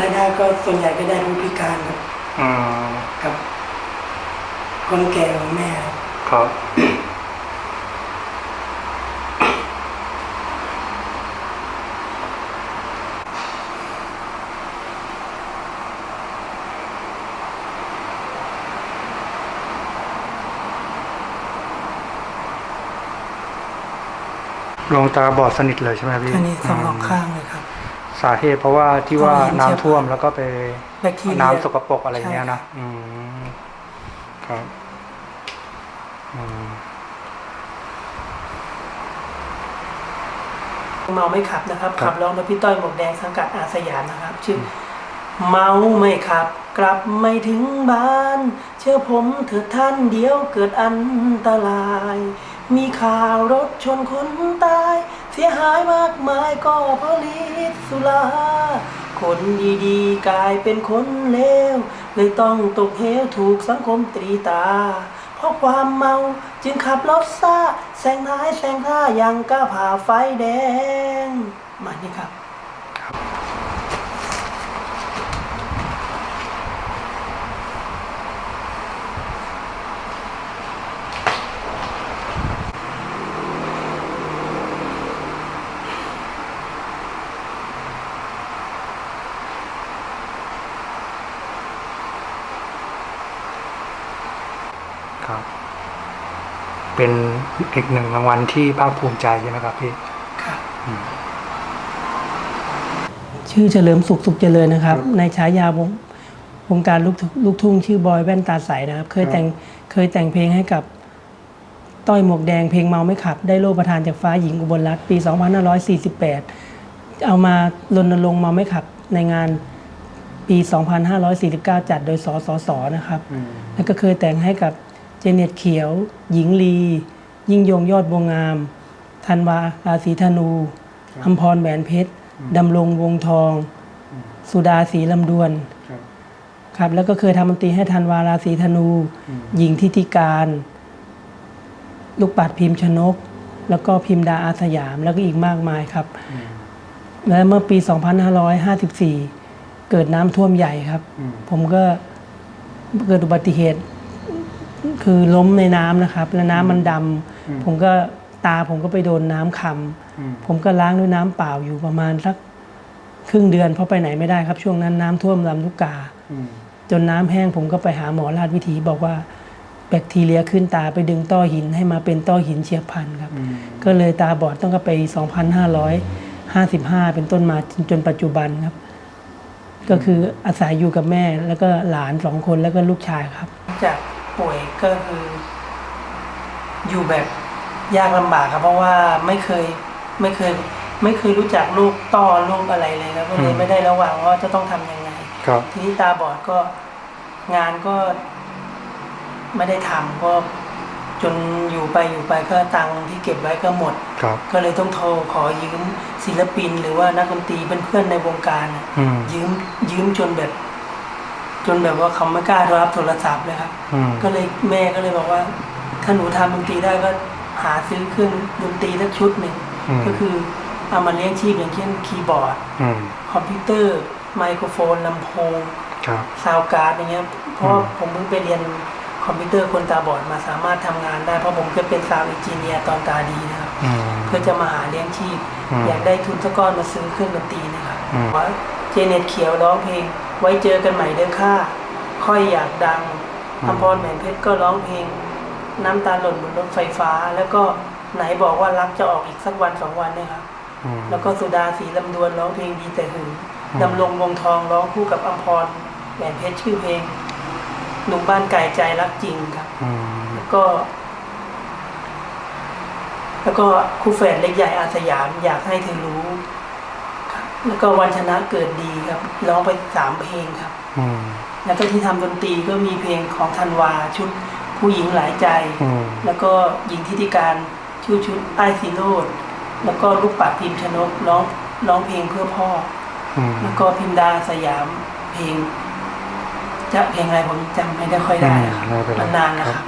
รายได้ก็ส่วนใหญ่ก็ได้ผู้พิการครับอืมกับ คนแก่ของแม่ครับครับดวงตาบอดสนิทเลยใช่ไหมพี่อันนี้สองรอบมข้างเลยครับ สาเหตุเพราะว่าที่ว่าเพราะว่าน้ำท่วมแล้วก็ไปแบคทีเรียน้ำสกปรกอะไรเงี้ยใช่นะอืมครับอืมเมาไม่ขับนะครับครับขับร้องโดยพี่ต้อยหมวกแดงสังกัดอาสยามนะครับ ชื่อ เมาไม่ขับ กลับไม่ถึงบ้าน เชื่อผมเถิดท่านเดี๋ยวเกิดอันตราย มีข่าวรถชนคนตาย เสียหายมากมายก็เพราะฤทธิ์ สุราคนดีๆ กลายเป็นคนเลวเลยต้องตกเหวถูกสังคมตรีตา เพราะความเมาจึงขับรถซาแซงท้ายแซงท่ายังก้าผ่าไฟแดงมานี่ครับ ครับ เป็นอีกหนึ่งรางวัลที่ภาคภูมิใจใช่ไหมครับพี่ครับอืมชื่อเฉลิมสุขสุขเจริญนะครับ ในฉายาวงวงการลูกทุ่งลูกทุ่งชื่อบอยแว่นตาใสนะครับ เคยแต่งเคยแต่งเพลงให้กับ ต้อยหมวกแดงเพลงเมาไม่ขับ ได้โล่ประทานจากฟ้าหญิงอุบลรัตน์ปี 2548 เอามารณรงค์เมาไม่ขับในงานปี 2549 จัดโดยสสสนะครับอืมแล้วก็เคยแต่งให้กับ เจเน็ตเขียว หญิงลี ยิ่งยงยอดบัวงาม ธันวาราศีธนู อัมพรแหวนเพชรดำรงวงทอง สุดาศรีลำดวนครับครับแล้วก็เคยทำดนตรีให้ธันวาราศีธนูอืมหญิงทิติการ ลูกปัดพิมพ์ชนก แล้วก็พิมพ์ดาอาสยามแล้วก็อีกมากมายครับอืมและเมื่อปี 2554 เกิดน้ำท่วมใหญ่ครับอืมผมก็เกิดอุบัติเหตุ คือล้มในน้ำนะครับ แล้วน้ำมันดำผมก็ตาผมก็ไปโดนน้ำคำอืมผมก็ล้างด้วยน้ำเปล่าอยู่ประมาณสักครึ่งเดือนเพราะไปไหนไม่ได้ครับช่วงนั้นน้ำท่วมลำลูกกา อืมจนน้ำแห้งผมก็ไปหาหมอราชวิถีบอกว่าแบคทีเรียขึ้นตาไปดึงต้อหินให้มาเป็นต้อหินเฉียบพลันครับ อืมก็เลยตาบอดต้องก็ไป 2,555 เป็นต้นมาจนจนปัจจุบันครับ ก็คืออาศัยอยู่กับแม่แล้วก็หลานสองคนแล้วก็ลูกชายครับ จาก ป่วยก็คือ อยู่แบบยากลำบากครับ เพราะว่าไม่เคยไม่เคย ไม่เคยรู้จักลูกต้อลูกอะไรเลยครับก็เลยไม่ได้ระวังว่าจะต้องทำยังไงครับทีนี้ตาบอดก็งานก็ ไม่ได้ทำก็จนอยู่ไปอยู่ไปก็ตังค์ที่เก็บไว้ก็หมดครับก็เลยต้องโทรขอยืมศิลปิน หรือว่านักดนตรีเพื่อนๆในวงการน่ะอืมยืมยืมจนแบบ จนแบบว่าเขาไม่กล้ารับโทรศัพท์เลยครับอืมก็เลยแม่ก็เลยบอกว่า ถ้าหนูทำดนตรีได้ก็หาซื้อเครื่องดนตรีสักชุดหนึ่งอืมก็คือเอามาเลี้ยงชีพอย่างเช่นคีย์บอร์ดอืมคอมพิวเตอร์ ไมโครโฟนลำโพงครับซาวการ์ดอย่างเงี้ยเพราะว่าอืมผมเพิ่งไปเรียนคอมพิวเตอร์คนตาบอดมาสามารถทำงานได้เพราะผมเคยเป็นซาวด์เอนจิเนียร์ตอนตาดีนะครับอืมเพื่อจะมาหาเลี้ยงชีพอืมอยากได้ทุนสักก้อนมาซื้อเครื่องดนตรีนะครับอืมว่าเจเน็ตเขียวร้องเพลง ไว้เจอกันใหม่เด้อค่าค่อยอยากดังอัมพรแหวนเพชรก็ร้องเพลง น้ำตาหล่นบนรถไฟฟ้า แล้วก็ไหนบอกว่ารักจะออกอีกสักวันสองวันเนี่ยครับอืมแล้วก็สุดาสีลำดวนร้องเพลงดีแต่หึงอืมดำรงวงทองร้องคู่กับอัมพรแหวนเพชรชื่อเพลงหนุ่มบ้านไก่ใจรักจริงครับอืมแล้วก็ แล้วก็คู่แฝดเล็กใหญ่อาสยามอยากให้เธอรู้ครับ แล้วก็วันชนะเกิดดีครับร้องไปสามเพลงครับอืมแล้วก็ที่ทำดนตรีก็มีเพลงของธันวาชุดผู้หญิงหลายใจอืมแล้วก็หญิงทิติการชื่อชุดไอายซีโรดแล้วก็ลูกปัดพิมพ์ชนกร้องร้องเพลงเพื่อพ่ออืมแล้วก็พิมดาสยามเพลง จะเพลงอะไรผมจำไม่ได้ค่อยได้นะครับอืมไม่เป็นไรมันนานนะครับ